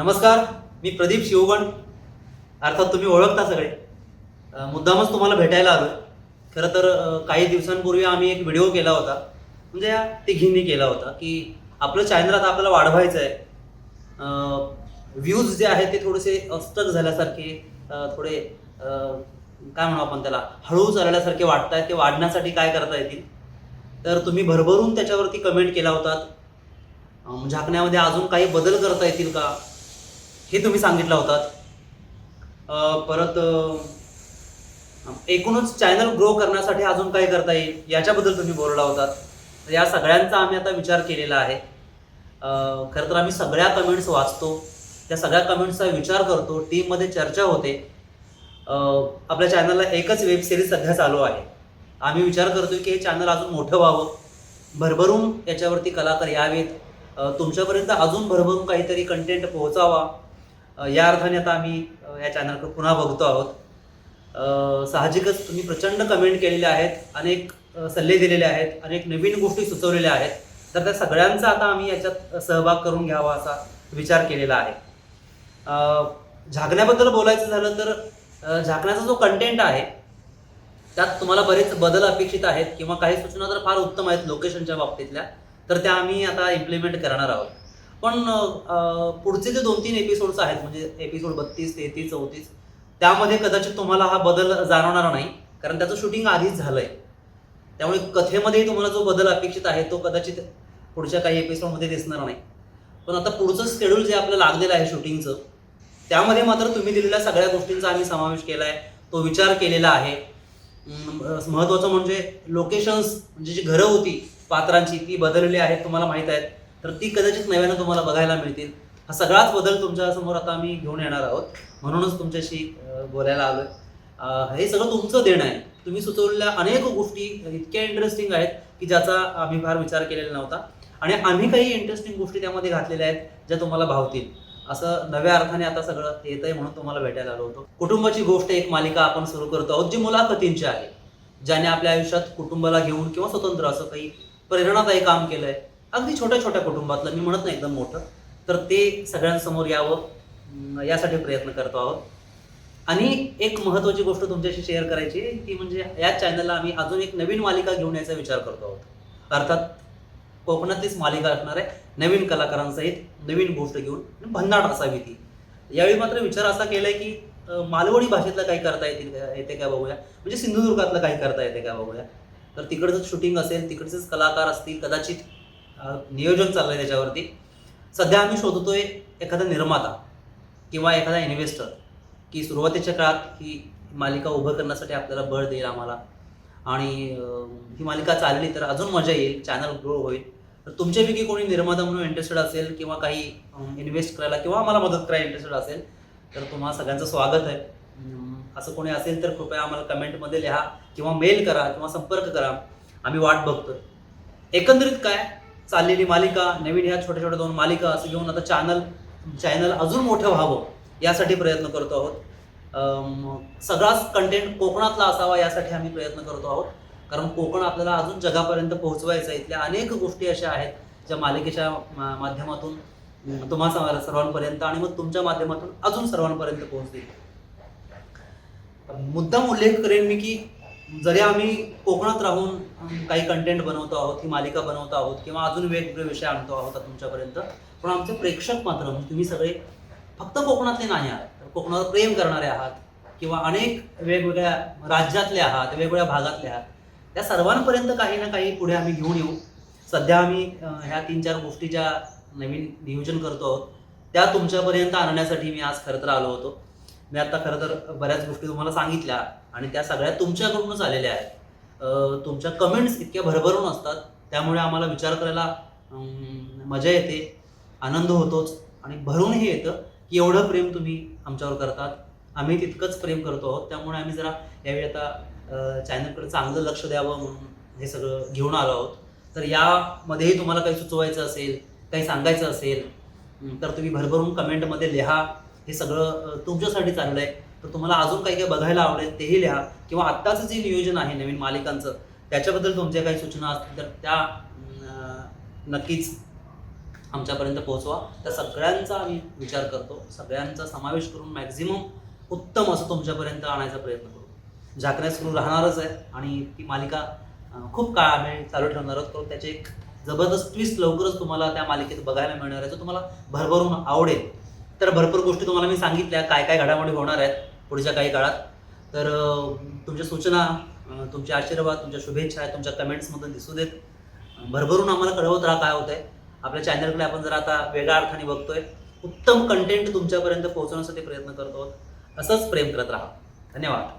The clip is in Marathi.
नमस्कार मी प्रदीप शिवगण. अर्थात तुम्ही ओळखता सगळे. मुद्दामच तुम्हाला भेटायला आलो खरं तर काही दिवसांपूर्वी आम्ही एक व्हिडिओ केला होता. म्हणजे या तिघींनी केला होता की आपलं चॅनल आता आपल्याला वाढवायचं आहे व्ह्यूज जे आहेत ते थोडेसे अस्टक झाल्यासारखे थोडे काय म्हणू आपण त्याला हळू चालल्यासारखे वाटत आहेत ते वाढण्यासाठी काय करता येतील? तर तुम्ही भरभरून त्याच्यावरती कमेंट केला होतात. झाकण्यामध्ये अजून काही बदल करता येतील का? हे तुम्ही सांगितलं होतात परत एकूणच चॅनल ग्रो करण्यासाठी अजून काय करता येईल याच्याबद्दल तुम्ही बोलला होतात तर या सगळ्यांचा आम्ही आता विचार केलेला आहे. खरं तर आम्ही सगळ्या कमेंट्स वाचतो. त्या सगळ्या कमेंट्सचा विचार करतो. टीममध्ये चर्चा होते. आपल्या चॅनलला एकच वेब सिरीज सध्या चालू आहे. आम्ही विचार करतो की हे चॅनल अजून मोठं व्हावं. भरभरून याच्यावरती कलाकार यावेत. तुमच्यापर्यंत अजून भरभरून काहीतरी कंटेंट पोहोचावा. या अर्थाने आता आम्ही या चॅनलकडे पुन्हा बघतो आहोत. साहजिकच तुम्ही प्रचंड कमेंट केलेल्या आहेत अनेक सल्ले दिलेले आहेत अनेक नवीन गोष्टी सुचवलेल्या आहेत. तर त्या सगळ्यांचा आता आम्ही याच्यात सहभाग करून घ्यावा असा विचार केलेला आहे. झाकण्याबद्दल बोलायचं झालं तर झाकण्याचा जो कंटेंट आहे त्यात तुम्हाला बरेच बदल अपेक्षित आहेत किंवा काही सूचना तर फार उत्तम आहेत लोकेशनच्या बाबतीतल्या तर त्या आम्ही आता इम्प्लिमेंट करणार आहोत. पण पुढचे जे दोन तीन एपिसोड्स आहेत म्हणजे एपिसोड बत्तीस तेहतीस चौतीस त्यामध्ये कदाचित तुम्हाला हा बदल जाणवणार नाही कारण त्याचं शूटिंग आधीच झालंय. त्यामुळे कथेमध्येही तुम्हाला जो बदल अपेक्षित आहे तो कदाचित पुढच्या काही एपिसोडमध्ये दिसणार नाही. पण आता पुढचं शेड्यूल जे आपलं लागलेलं आहे शूटिंगचं त्यामध्ये मात्र तुम्ही दिलेल्या सगळ्या गोष्टींचा आम्ही समावेश केला आहे तो विचार केलेला आहे. महत्त्वाचं म्हणजे लोकेशन्स म्हणजे जी घरं होती पात्रांची ती बदललेली आहेत तुम्हाला माहीत आहेत. तर ती कदाचित नव्यानं तुम्हाला बघायला मिळतील. हा सगळाच बदल तुमच्यासमोर आता आम्ही घेऊन येणार आहोत. म्हणूनच तुमच्याशी बोलायला आलोय. आहे हे सगळं तुमचं देणं आहे. तुम्ही सुचवलेल्या अनेक गोष्टी इतक्या इंटरेस्टिंग आहेत की ज्याचा आम्ही फार विचार केलेला नव्हता. आणि आम्ही काही इंटरेस्टिंग गोष्टी त्यामध्ये घातलेल्या आहेत ज्या तुम्हाला भावतील. असं नव्या अर्थाने आता सगळं येत आहे म्हणून तुम्हाला भेटायला आलो होतो. कुटुंबाची गोष्ट एक मालिका आपण सुरू करतो आहोत जी मुलाखतींची आहे. ज्याने आपल्या आयुष्यात कुटुंबाला घेऊन किंवा स्वतंत्र असं काही प्रेरणादायी काम केलंय. अगदी छोट्या छोट्या कुटुंबातलं मी म्हणत नाही एकदम मोठं तर ते सगळ्यांसमोर यावं यासाठी प्रयत्न करतो आहोत. आणि एक महत्वाची गोष्ट तुमच्याशी शेअर करायची की ती म्हणजे या चॅनलला आम्ही अजून एक नवीन मालिका घेऊन यायचा विचार करतो आहोत. अर्थात कोकणातलीच मालिका असणार आहे नवीन कलाकारांसहित नवीन गोष्ट घेऊन भन्नाट असावी ती. यावेळी मात्र विचार असा केलाय की मालवणी भाषेतलं काही करता येतील येते का बघूया? म्हणजे सिंधुदुर्गातलं काही करता येते का बघूया? तर तिकडचं शूटिंग असेल तिकडचेच कलाकार असतील कदाचित नियोजन चाललं आहे त्याच्यावरती. सध्या आम्ही शोधतोय एखादा निर्माता किंवा एखादा इन्व्हेस्टर की सुरुवातीच्या काळात ही मालिका उभं करण्यासाठी आपल्याला बळ देईल आम्हाला. आणि ही मालिका चालली तर अजून मजा येईल चॅनल ग्रो होईल. तर तुमच्यापैकी कोणी निर्माता म्हणून इंटरेस्टेड असेल किंवा काही इन्व्हेस्ट करायला किंवा आम्हाला मदत करायला इंटरेस्टेड असेल तर तुम्हाला सगळ्यांचं स्वागत आहे. असं कोणी असेल तर कृपया आम्हाला कमेंटमध्ये लिहा किंवा मेल करा किंवा संपर्क करा. आम्ही वाट बघतो एकंदरीत काय? चाललेली मालिका नवीन ह्या छोट्या छोट्या दोन मालिका असं घेऊन आता चॅनल चॅनल अजून मोठं व्हावं यासाठी प्रयत्न करतो आहोत. सगळाच कंटेंट कोकणातला असावा यासाठी आम्ही प्रयत्न करतो आहोत. कारण कोकण आपल्याला अजून जगापर्यंत पोहोचवायचं आहे. इथल्या अनेक गोष्टी अशा आहेत ज्या मालिकेच्या माध्यमातून तुम्हा सर्वांपर्यंत आणि मग तुमच्या माध्यमातून अजून सर्वांपर्यंत पोहोचतील. मुद्दाम उल्लेख करेन मी की जरी आम्ही कोकणात राहून काही कंटेंट बनवतो आहोत ही मालिका बनवतो आहोत किंवा अजून वेगवेगळे विषय आणतो आहोत तुमच्यापर्यंत पण आमचे प्रेक्षक मात्र म्हणजे तुम्ही सगळे फक्त कोकणातले नाही आहात तर कोकणावर प्रेम करणारे आहात किंवा अनेक वेगवेगळ्या राज्यातले आहात वेगवेगळ्या भागातले आहात त्या सर्वांपर्यंत काही ना काही पुढे आम्ही घेऊन येऊ. सध्या आम्ही ह्या तीन चार गोष्टी ज्या नवीन नियोजन करतो आहोत. त्या तुमच्यापर्यंत आणण्यासाठी मी आज खरं तर आलो होतो. मी आता खरं तर बऱ्याच गोष्टी तुम्हाला सांगितल्या आणि त्या सगळ्या तुमच्याकडूनच आलेल्या आहेत. तुमच्या कमेंट्स इतक्या भरभरून असतात त्यामुळे आम्हाला विचार करायला मजा येते आनंद होतोच आणि भरूनही येतं की एवढं प्रेम तुम्ही आमच्यावर करतात. आम्ही तितकंच प्रेम करतो आहोत त्यामुळे आम्ही जरा यावेळी आता चॅनलकडे चांगलं लक्ष द्यावं म्हणून हे सगळं घेऊन आलो आहोत. तर यामध्येही तुम्हाला काही सुचवायचं असेल काही सांगायचं असेल तर तुम्ही भरभरून कमेंटमध्ये लिहा. हे सगळं तुमच्यासाठी चाललं आहे तर तुम्हाला अजून काही काही बघायला आवडेल तेही लिहा. किंवा आत्ताचं जे नियोजन आहे नवीन मालिकांचं त्याच्याबद्दल तुमच्या काही सूचना असतील तर त्या नक्कीच आमच्यापर्यंत पोहोचवा. त्या सगळ्यांचा आम्ही विचार करतो. सगळ्यांचा समावेश करून मॅक्झिमम उत्तम असं तुमच्यापर्यंत आणायचा प्रयत्न करू. झाकण्या सुरू राहणारच आहे आणि ती मालिका खूप काळ आम्ही चालू ठेवणार आहोत. त्याचे एक जबरदस्त ट्विस्ट लवकरच तुम्हाला त्या मालिकेत बघायला मिळणार आहे. जो तुम्हाला भरभरून आवडेल. तर भरपूर गोष्टी तुम्हाला मी सांगितल्या. काय काय घडामोडी होणार आहेत पुढच्या काही काळात. तर तुमच्या सूचना तुमचे आशीर्वाद तुमच्या शुभेच्छा आहेत तुमच्या कमेंट्समधून दिसू देत. भरभरून आम्हाला कळवत राहा काय होतंय. आपल्या चॅनलकडे आपण जर आता वेगळ्या अर्थाने बघतोय. उत्तम कंटेंट तुमच्यापर्यंत पोहोचवण्यासाठी प्रयत्न करतो. असंच प्रेम करत राहा. धन्यवाद.